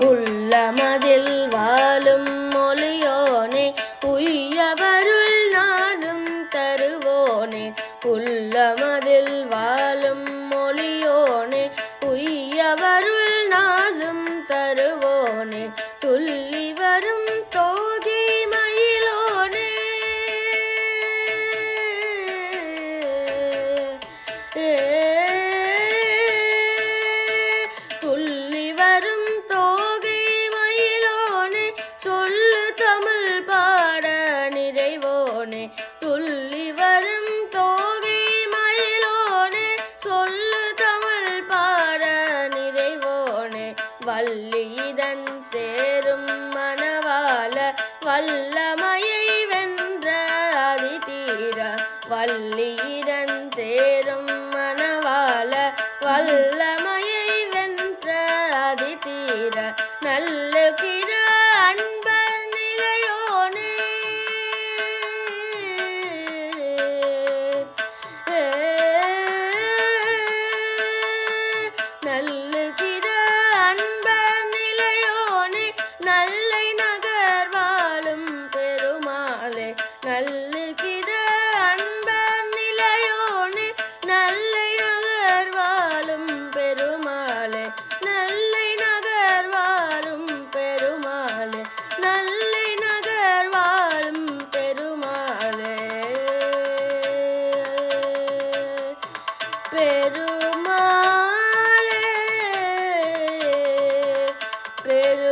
உள்ளமதில் வாழும் மொழியோனே உய்யவருள் நாளும் தருவோனே. உள்ளமதில் வா சேரும் மணவாள வல்லமையை வென்ற அதிதீர வள்ளியிடன் சேரும் மணவாள வல்ல பெருமாளே பெரு